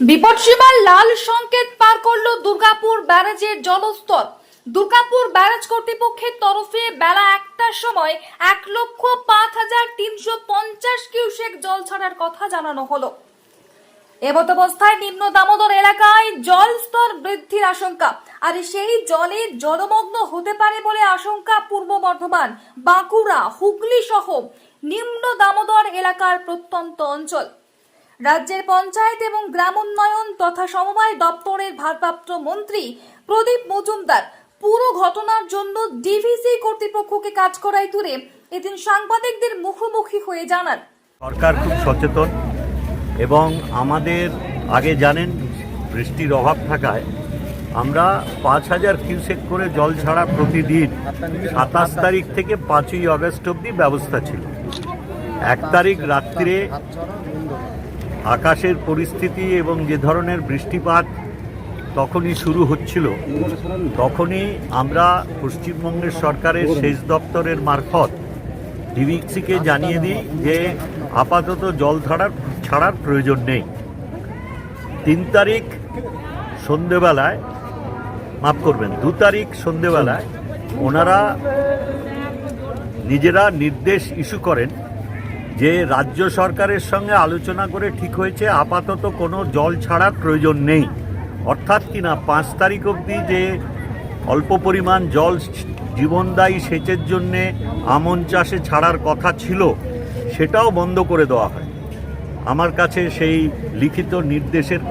বিপদসীমার লাল সংকেত পার করল দুর্গাপুর ব্যারাজের জলস্তর। দুর্গাপুর ব্যারাজ কর্তৃপক্ষের তরফে বেলা একটার সময় এক লক্ষ পাঁচ হাজার তিনশো পঞ্চাশ কিউসেক জল ছাড়ার কথা জানানো হলো। এমত অবস্থায় নিম্ন দামোদর এলাকায় জল স্তর বৃদ্ধির আশঙ্কা। আর সেই জলে জলমগ্ন হতে পারে বলে আশঙ্কা পূর্ব বর্ধমান, বাঁকুড়া, হুগলি সহ নিম্ন দামোদর এলাকার প্রত্যন্ত অঞ্চল। রাজ্যের পঞ্চায়েত এবং গ্রামোন্নয়ন তথা সমবায় দপ্তরের ভারপ্রাপ্ত মন্ত্রী প্রদীপ মজুমদার পুরো ঘটনার জন্য ডিভিসি কর্তৃপক্ষকে কাজ করায় তুলে এদিন সাংবাদিকদের মুখোমুখি হয়ে জানান। সরকার খুব সচেতন এবং আমাদের আগে জানেন বৃষ্টির অভাব থাকায় আমরা পাঁচ হাজার কিউসেক করে জল ছাড়া প্রতিদিন সাতাশ তারিখ থেকে পাঁচই আগস্ট অবধি ব্যবস্থা ছিল। এক তারিখ রাত্রিরে আকাশের পরিস্থিতি এবং যে ধরনের বৃষ্টিপাত তখনই শুরু হচ্ছিল। তখনই আমরা পশ্চিমবঙ্গের সরকারের সেচ দপ্তরের মারফত ডিভিসিকে জানিয়ে দিই যে আপাতত জল ছাড়ার ছাড়ার প্রয়োজন নেই। তিন তারিখ সন্ধেবেলায়, মাফ করবেন, দু তারিখ সন্ধেবেলায় ওনারা নিজেরা নির্দেশ ইস্যু করেন যে রাজ্য সরকারের সঙ্গে আলোচনা করে ঠিক হয়েছে, আপাতত কোনো জল ছাড়ার প্রয়োজন নেই। অর্থাৎ কিনা পাঁচ তারিখ অবধি যে অল্প পরিমাণ জল জীবনদায়ী সেচের জন্যে আমন চাষে ছাড়ার কথা ছিল, সেটাও বন্ধ করে দেওয়া হয়। আমার কাছে সেই লিখিত নির্দেশের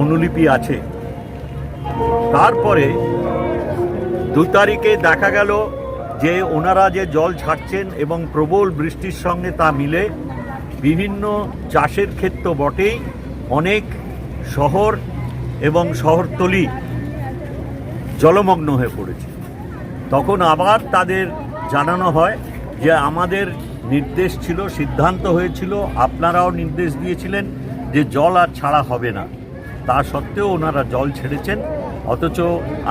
অনুলিপি আছে। তারপরে দু তারিখে দেখা গেল যে ওনারা যে জল ছাড়ছেন এবং প্রবল বৃষ্টির সঙ্গে তা মিলে বিভিন্ন চাষের ক্ষেত্র বটেই অনেক শহর এবং শহরতলি জলমগ্ন হয়ে পড়েছে। তখন আবার তাদের জানানো হয় যে আমাদের নির্দেশ ছিল, সিদ্ধান্ত হয়েছিল, আপনারাও নির্দেশ দিয়েছিলেন যে জল আর ছাড়া হবে না। তা সত্ত্বেও ওনারা জল ছেড়েছেন। অথচ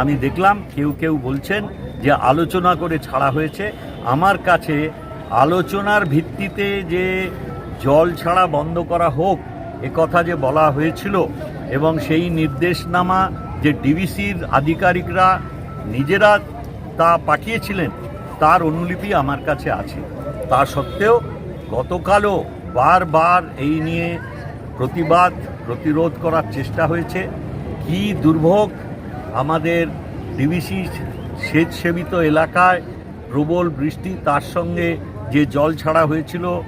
আমি দেখলাম কেউ কেউ বলছেন যে আলোচনা করে ছাড়া হয়েছে, আমার কাছে আলোচনার ভিত্তিতে যে জল ছাড়া বন্ধ করা হোক, এ কথা যে বলা হয়েছিল এবং সেই নির্দেশনামা যে ডিভিসির আধিকারিকরা নিজেরা তা পাঠিয়েছিলেন, তার অনুলিপি আমার কাছে আছে। তা সত্ত্বেও গতকালও বারবার এই নিয়ে প্রতিবাদ, প্রতিরোধ করার চেষ্টা হয়েছে। কি দুর্ভোগ আমাদের ডিভিসি সেচ সেবিত এলাকায় প্রবল বৃষ্টি তার সঙ্গে যে জল ছাড়া হয়েছিল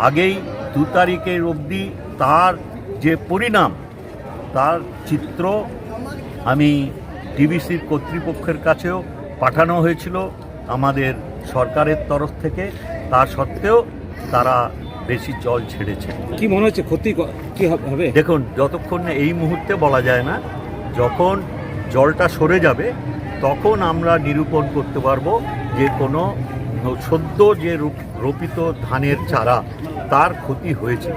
আগেই দু তারিখের অবধি তার যে পরিণাম তার চিত্র আমি ডিবিসির কর্তৃপক্ষের কাছেও পাঠানো হয়েছিল আমাদের সরকারের তরফ থেকে। তা সত্ত্বেও তারা বেশি জল ছেড়েছে। কি মনে হচ্ছে? ক্ষতি ক- হবে- দেখুন যতক্ষণ এই মুহূর্তে বলা যায় না যখন জলটা সরে যাবে তখন আমরা নিরূপণ করতে পারব যে কোনো সদ্য যে রোপ- রোপিত ধানের চারা তার ক্ষতি হয়েছে।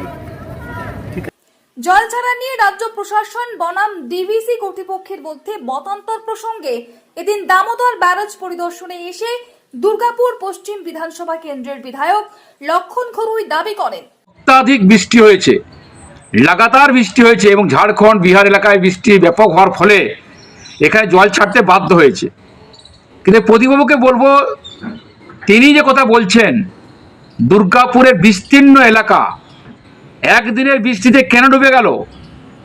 জল ছাড়া নিয়ে রাজ্য প্রশাসন বনাম ডিভিসি কর্তৃপক্ষের মধ্যে মতান্তর প্রসঙ্গে এদিন দামোদর ব্যারাজ পরিদর্শনে এসে দুর্গাপুর পশ্চিম বিধানসভা কেন্দ্রের বিধায়ক লক্ষণ খরুই দাবি করেন। অত্যাধিক বৃষ্টি হয়েছে। লাগাতার বৃষ্টি হয়েছে এবং ঝাড়খণ্ড বিহার এলাকায় বৃষ্টি ব্যাপক হওয়ার ফলে এখানে জল ছাড়তে বাধ্য হয়েছে। কিন্তু প্রদীপবাবুকে বলব, তিনি যে কথা বলছেন, দুর্গাপুরের বিস্তীর্ণ এলাকা, একদিনের বৃষ্টিতে কেন ডুবে গেল?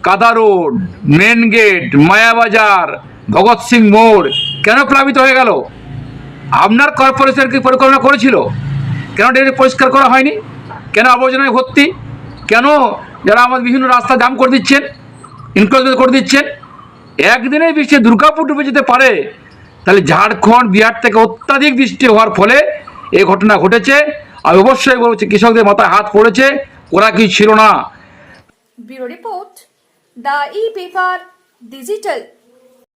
কাদা road, main gate, Mayabazar, Bhagat Singh মোড়, কেন প্লাবিত হয়ে গেল? আপনার কর্পোরেশন কি পরিকল্পনা করেছিল? কেন ড্রেনেজ পরিষ্কার করা হয়নি? কেন আবর্জনায় ভর্তি? কেন যারা আমাদের বিভিন্ন রাস্তা জাম করে দিচ্ছেন ইনক্লোজমেন্ট করে দিচ্ছেন? একদিনের বৃষ্টি দুর্গাপুর ডুবে যেতে পারে। তাহলে ঝাড়খণ্ড, বিহার থেকে অত্যাধিক বৃষ্টি হওয়ার ফলে এ ঘটনা ঘটেছে। আর অবশ্যই বলছে কৃষকদের মাথায় হাত পড়েছে, ওরা কি ছিল না? Bureau report, the E paper digital.